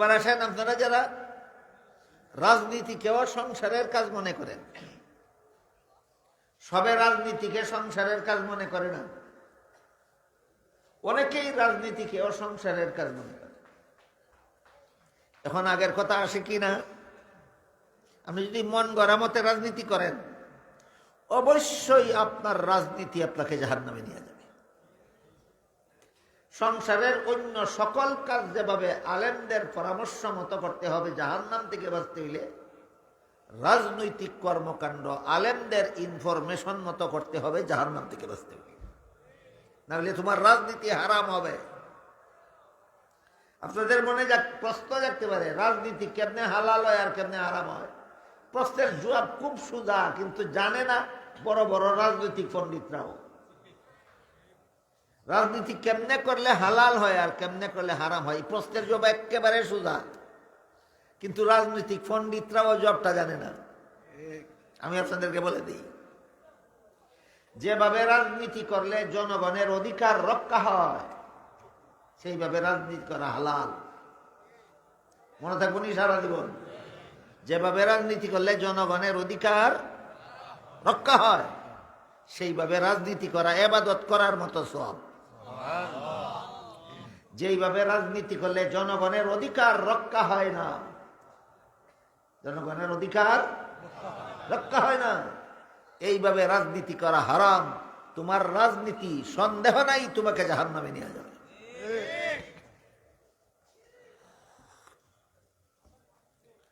এবার আসেন আপনারা যারা রাজনীতিকেও সংসারের কাজ মনে করেন। সবে রাজনীতিকে সংসারের কাজ মনে করে না। অনেকেই রাজনীতিকেও সংসারের কাজ মনে করে। এখন আগের কথা আসে কি না? আপনি যদি মন গড়া মতে রাজনীতি করেন, অবশ্যই আপনার রাজনীতি আপনাকে জাহার নামে নিয়ে যাবে। সংসারের অন্য সকল কাজ যেভাবে আলেমদের পরামর্শ মতো করতে হবে জাহার নাম থেকে বাঁচতে হইলে রাজনৈতিক কর্মকাণ্ড, আলেমদের ইনফরমেশন মতো করতে হবে জাহার নাম থেকে বাঁচতে হবে নাহলে তোমার রাজনীতি হারাম হবে। আপনাদের মনে যাক, প্রশ্ন জাগতে পারে, রাজনীতি কেমনে হালাল হয় আর কেমনে হারাম হয়? প্রশ্নের জবাব খুব সুজা, কিন্তু জানে না বড় বড় রাজনৈতিক পণ্ডিতরাও। রাজনীতি কেমনে করলে হালাল হয় আর কেমনে করলে হারাম হয়? প্রশ্নের জবাব একেবারে সুজা। কিন্তু রাজনৈতিক পণ্ডিতরাও জবটা জানে না। আমি আপনাদেরকে বলে দিই, যেভাবে রাজনীতি করলে জনগণের অধিকার রক্ষা হয়, সেইভাবে রাজনীতি করা হালাল। মনে থাকব নি সারা জীবন, যেভাবে রাজনীতি করলে জনগণের অধিকার রক্ষা হয়, সেইভাবে রাজনীতি করা, এবাদত করার মতো সব। যেইভাবে রাজনীতি করলে জনগণের অধিকার রক্ষা হয় না। জনগণের অধিকার রক্ষা হয় না। এইভাবে রাজনীতি করা হারাম। তোমার রাজনীতি, সন্দেহ নাই, তোমাকে জাহান নামে নিয়ে যাবে।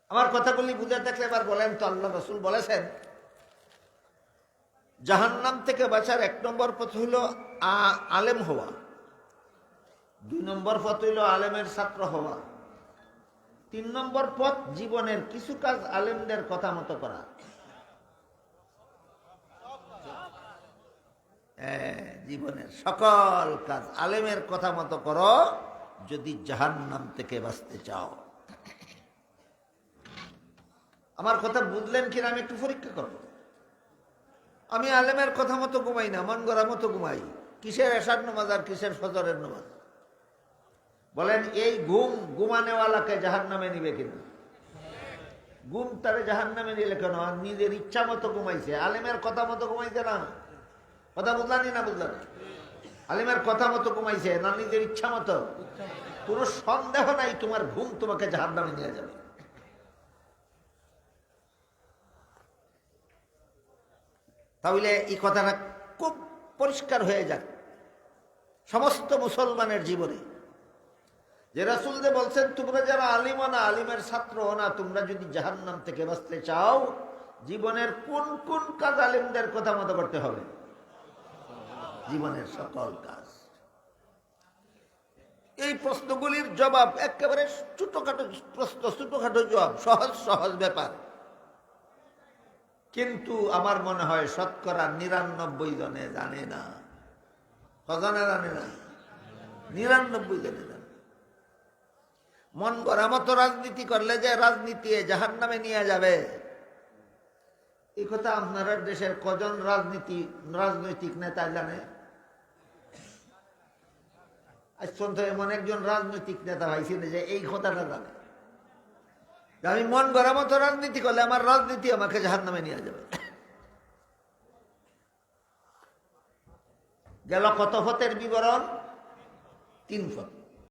আমার কথাগুলি বুঝে দেখলে এবার বলেন তো, আল্লাহ রসুল বলেছেন, জাহান্নাম থেকে বাঁচার এক নম্বর পথ হইল আ- আলেম হওয়া। দুই নম্বর পথ হইল আলেমের ছাত্র হওয়া। তিন নম্বর পথ জীবনের কিছু কাজ আলেমদের কথা মতো করা। জীবনের সকল কাজ আলেমের কথা মতো করো, যদি জাহান নাম থেকে বাঁচতে চাও। আমার কথা বুঝলেন কিনা আমি একটু পরীক্ষা করব। আমি আলেমের কথা মতো ঘুমাই না, মন গড়া মতো ঘুমাই। কিসের এসার নমাজ আর কিসের ফজরের নমাজ? বলেন, এই ঘুম ঘুমানেওয়ালাকে জাহান নামে নিবে কিনা ঘুম তারে জাহান নামে নিলে কেন? নিজের ইচ্ছা মতো ঘুমাইছে। আলেমের কথা মতো ঘুমাইছে না? কথা বুঝলানি না বুঝলাম আলিমের কথা মতো ঘুমাইছে না নিজের ইচ্ছা মতো? কোনো সন্দেহ নাই তোমার ঘুম তোমাকে জাহান নামে নিয়ে যাবে। তাহলে এই কথাটা খুব পরিষ্কার হয়ে যাক। সমস্ত মুসলমানের জীবনে যে রাসুল যে বলছেন, তোমরা যারা আলিম না আলিমের ছাত্র না, তোমরা যদি জাহান্নাম থেকে বাঁচতে চাও, জীবনের কোন কোন কাজ আলিমদের কথা মতো করতে হবে? জীবনের সকল কাজ। এই প্রশ্নগুলির জবাব একেবারে ছোটখাটো প্রশ্ন, ছোটখাটো জবাব, সহজ সহজ ব্যাপার। কিন্তু আমার মনে হয় শতকরা নিরানব্বই জনে জানে না। কজনে জানে না? নিরানব্বই জনে জানে মন করা মতো রাজনীতি করলে যে রাজনীতি জাহান নামে নিয়ে যাবে। এই কথা আপনারা দেশের কজন রাজনীতি, রাজনৈতিক নেতা জানে? আজ পর্যন্ত এমন একজন রাজনৈতিক নেতা ভাইছিল যে এই কথাটা জানে। আমি মন গড়া মতো রাজনীতি করলে আমার রাজনীতি আমাকে জাহান নামে নিয়ে যাবে। গেল কত ফতের বিবরণ? তিন ফত।